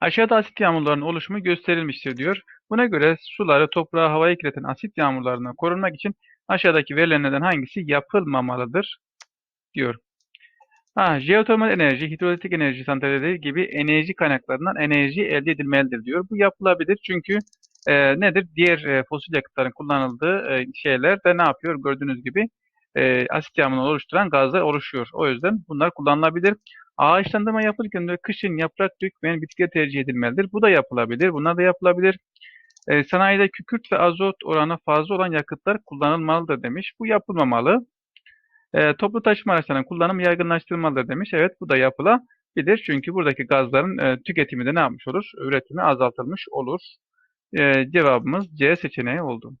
Aşağıda asit yağmurlarının oluşumu gösterilmiştir diyor. Buna göre suları, toprağı, havayı kirleten asit yağmurlarından korunmak için aşağıdaki verilenlerden hangisi yapılmamalıdır diyor. Ha, jeotermal enerji, hidroelektrik enerji santralleri gibi enerji kaynaklarından enerji elde edilmelidir diyor. Bu yapılabilir çünkü e, nedir? Diğer e, fosil yakıtların kullanıldığı e, şeyler de ne yapıyor? Gördüğünüz gibi e, asit yağmurunu oluşturan gazlar oluşuyor. O yüzden bunlar kullanılabilir. Ağaçlandırma yapılırken de kışın yaprak dökmeyen bitkiler tercih edilmelidir. Bu da yapılabilir. Bunlar da yapılabilir. E, sanayide kükürt ve azot oranı fazla olan yakıtlar kullanılmalıdır demiş. Bu yapılmamalı. E, toplu taşıma araçlarının kullanımı yaygınlaştırılmalıdır demiş. Evet bu da yapılabilir. Çünkü buradaki gazların e, tüketimi de ne yapmış olur? Üretimi azaltılmış olur. E, cevabımız C seçeneği oldu.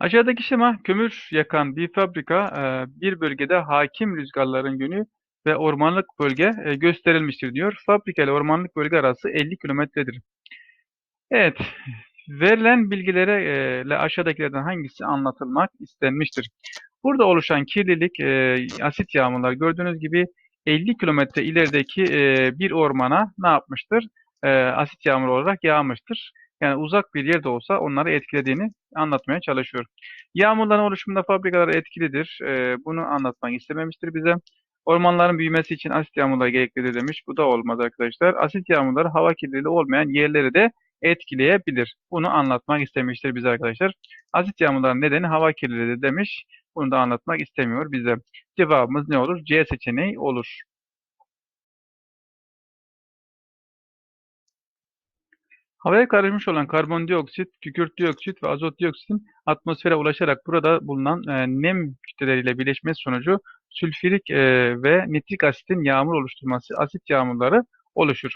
Aşağıdaki şema kömür yakan bir fabrika e, bir bölgede hakim rüzgarların yönü ve ormanlık bölge e, gösterilmiştir diyor. Fabrika ile ormanlık bölge arası 50 kilometredir. Evet, verilen bilgilere e, ile aşağıdakilerden hangisi anlatılmak istenmiştir? Burada oluşan kirlilik, asit yağmurlar gördüğünüz gibi 50 kilometre ilerideki bir ormana ne yapmıştır? Asit yağmur olarak yağmıştır. Yani uzak bir yerde olsa onları etkilediğini anlatmaya çalışıyor. Yağmurların oluşumunda fabrikalar etkilidir. E, bunu anlatmak istememiştir bize. Ormanların büyümesi için asit yağmurlar gereklidir demiş. Bu da olmaz arkadaşlar. Asit yağmurları hava kirliliği olmayan yerleri de etkileyebilir. Bunu anlatmak istemiştir bize arkadaşlar. Asit yağmurların nedeni hava kirliliği demiş. Bunu da anlatmak istemiyor bize. Cevabımız ne olur? C seçeneği olur. Havaya karışmış olan karbondioksit, kükürt dioksit ve azot dioksitin atmosfere ulaşarak burada bulunan e, nem kütleleriyle birleşmesi sonucu sülfürik e, ve nitrik asitin yağmur oluşturması, asit yağmurları oluşur.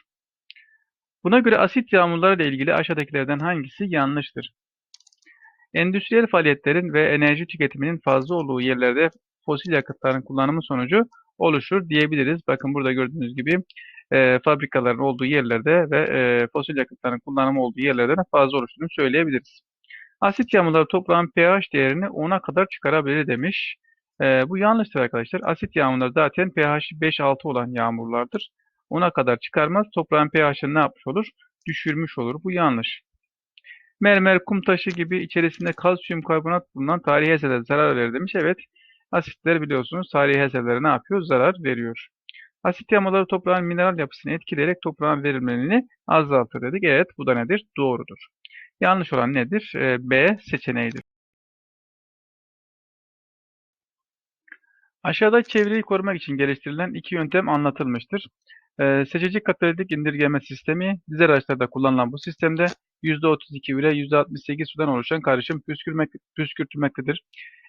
Buna göre asit yağmurları ile ilgili aşağıdakilerden hangisi yanlıştır? Endüstriyel faaliyetlerin ve enerji tüketiminin fazla olduğu yerlerde fosil yakıtların kullanımı sonucu oluşur diyebiliriz. Bakın burada gördüğünüz gibi e, fabrikaların olduğu yerlerde ve e, fosil yakıtların kullanımı olduğu yerlerde fazla oluştuğunu söyleyebiliriz. Asit yağmurları toprağın pH değerini 10'a kadar çıkarabilir demiş. E, bu yanlıştır arkadaşlar. Asit yağmurları zaten pH'i 5-6 olan yağmurlardır. 10'a kadar çıkarmaz. Toprağın pH'ını ne yapmış olur? Düşürmüş olur. Bu yanlış. Mermer, kum taşı gibi içerisinde kalsiyum karbonat bulunan tarihi eserlere zarar verir demiş. Evet. Asitler biliyorsunuz tarihi eserlere ne yapıyor? Zarar veriyor. Asit yağmurları toprağın mineral yapısını etkileyerek toprağın verimliliğini azaltır dedik. Evet bu da nedir? Doğrudur. Yanlış olan nedir? E, B seçeneğidir. Aşağıda çevreyi korumak için geliştirilen iki yöntem anlatılmıştır. Ee, seçici katalitik indirgeme sistemi dizel araçlarda kullanılan bu sistemde %32 ile %68 sudan oluşan karışım püskürmek, püskürtülmektedir.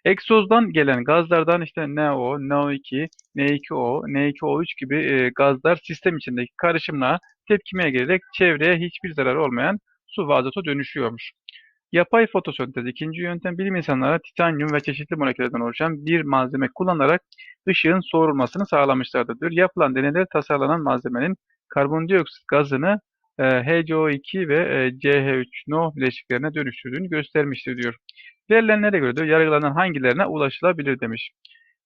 Egzozdan gelen gazlardan işte NO, NO2, N2O, N2O3 gibi e, gazlar sistem içindeki karışımla tepkimeye gelerek çevreye hiçbir zarar olmayan su ve dönüşüyormuş. Yapay fotosentez ikinci yöntem bilim insanları titanyum ve çeşitli moleküllerden oluşan bir malzeme kullanarak ışığın soğurulmasını sağlamışlardır. Yapılan deneyler tasarlanan malzemenin karbondioksit gazını HCO2 ve e, CH3NO bileşiklerine dönüştürdüğünü göstermiştir diyor. Verilenlere göre diyor, yargılanan hangilerine ulaşılabilir demiş.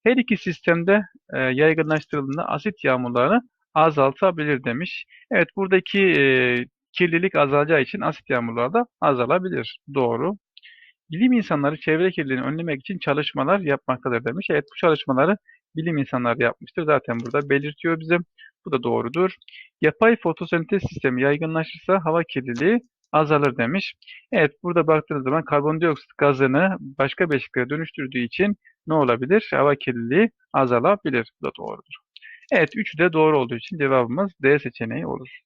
Her iki sistemde e, yaygınlaştırıldığında asit yağmurlarını azaltabilir demiş. Evet buradaki e, kirlilik azalacağı için asit yağmurları da azalabilir. Doğru. Bilim insanları çevre kirliliğini önlemek için çalışmalar yapmaktadır demiş. Evet bu çalışmaları bilim insanları yapmıştır. Zaten burada belirtiyor bize. Bu da doğrudur. Yapay fotosentez sistemi yaygınlaşırsa hava kirliliği azalır demiş. Evet burada baktığınız zaman karbondioksit gazını başka bileşiklere dönüştürdüğü için ne olabilir? Hava kirliliği azalabilir. Bu da doğrudur. Evet üçü de doğru olduğu için cevabımız D seçeneği olur.